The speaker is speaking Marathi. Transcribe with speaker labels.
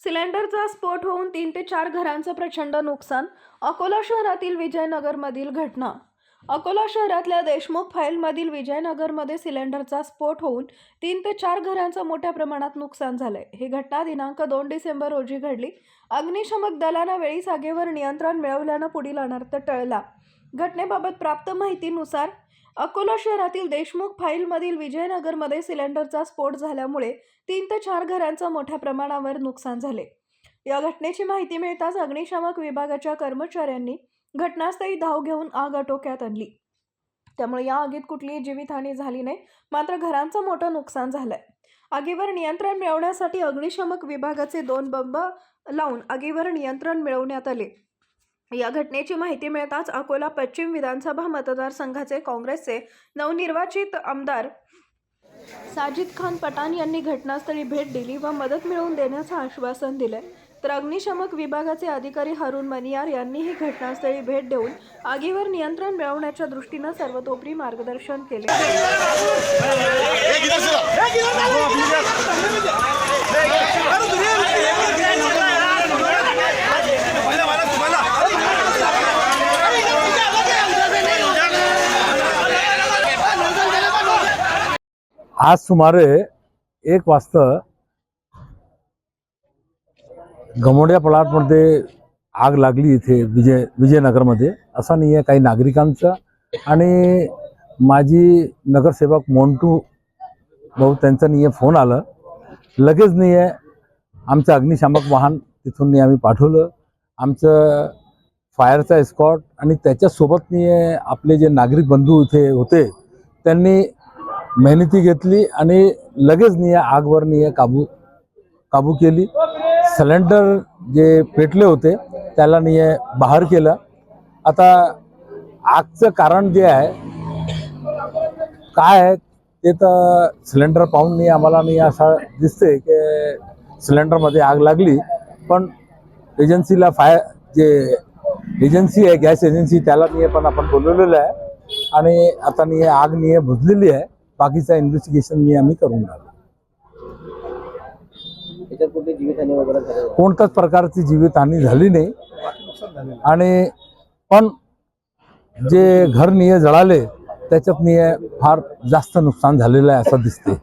Speaker 1: सिलेंडरचा स्फोट होऊन तीन ते चार घरांचं प्रचंड नुकसान अकोला शहरातील विजयनगरमधील घटना. अकोला शहरातल्या देशमुख फाईलमधील विजयनगरमध्ये सिलेंडरचा स्फोट होऊन तीन ते चार घरांचं मोठ्या प्रमाणात नुकसान झालंय. ही घटना दिनांक दोन डिसेंबर रोजी घडली. अग्निशमक दलानं वेळी जागेवर नियंत्रण मिळवल्यानं पुढील अनर्थ टळला. घटनेबाबत प्राप्त माहितीनुसार अकोला शहरातील देशमुख फाईलमधील विजयनगरमध्ये सिलेंडरचा स्फोट झाल्यामुळे तीन ते चार घरांचं मोठ्या प्रमाणावर नुकसान झाले. या घटनेची माहिती मिळताच अग्निशामक विभागाच्या कर्मचाऱ्यांनी घटनास्थळी धाव घेऊन आग आटोक्यात आणली. त्यामुळे या आगीत कुठलीही जीवितहानी झाली नाही मात्र घरांचं मोठं नुकसान झालंय. आगीवर नियंत्रण मिळवण्यासाठी अग्निशामक विभागाचे दोन बंब लावून आगीवर नियंत्रण मिळवण्यात आले. या घटनेची माहिती मिळताच अकोला पश्चिम विधानसभा मतदारसंघाचे काँग्रेसचे नवनिर्वाचित आमदार साजिद खान पठाण यांनी घटनास्थळी भेट दिली व मदत मिळवून देण्याचं आश्वासन दिलंय. तर अग्निशमक विभागाचे अधिकारी हरुण मनियार यांनीही घटनास्थळी भेट देऊन आगीवर नियंत्रण मिळवण्याच्या दृष्टीनं सर्वतोपरी मार्गदर्शन केले.
Speaker 2: आज सुमारे एक वाजता गमोड्या प्लॉटमध्ये आग लागली इथे विजय विजयनगरमध्ये. असा नाही आहे काही नागरिकांचा आणि माझी नगरसेवक मोंटू भाऊ त्यांचा नाही आहे फोन आलं. लगेच नाही आहे आमचं अग्निशामक वाहन तिथून नाही आम्ही पाठवलं. आमचं फायरचा स्कॉट आणि त्याच्यासोबत नाही आहे आपले जे नागरिक बंधू इथे होते त्यांनी मेहनती घेतली आणि लगेच निया आगवर निया काबू काबू केली. सिलेंडर जे पेटले होते त्याला निये बाहेर केलं. आता आगचं कारण जे आहे काय आहे ते तर सिलेंडर पाहून नाही आम्हाला नाही असं दिसते की सिलेंडरमध्ये आग लागली. पण एजन्सीला फाय जे एजन्सी आहे गॅस एजन्सी त्याला नाही पण आपण बोलवलेलं आहे. आणि आता नाही आग नाही बुजलेली आहे. बाकीचा इन्व्हेस्टिगेशन मी आम्ही करून राहिलो कोणत्याच प्रकारची जीवितहानी झाली नाही. आणि पण जे घर निये जळाले त्याच्यात निये फार जास्त नुकसान झालेलं आहे असं दिसते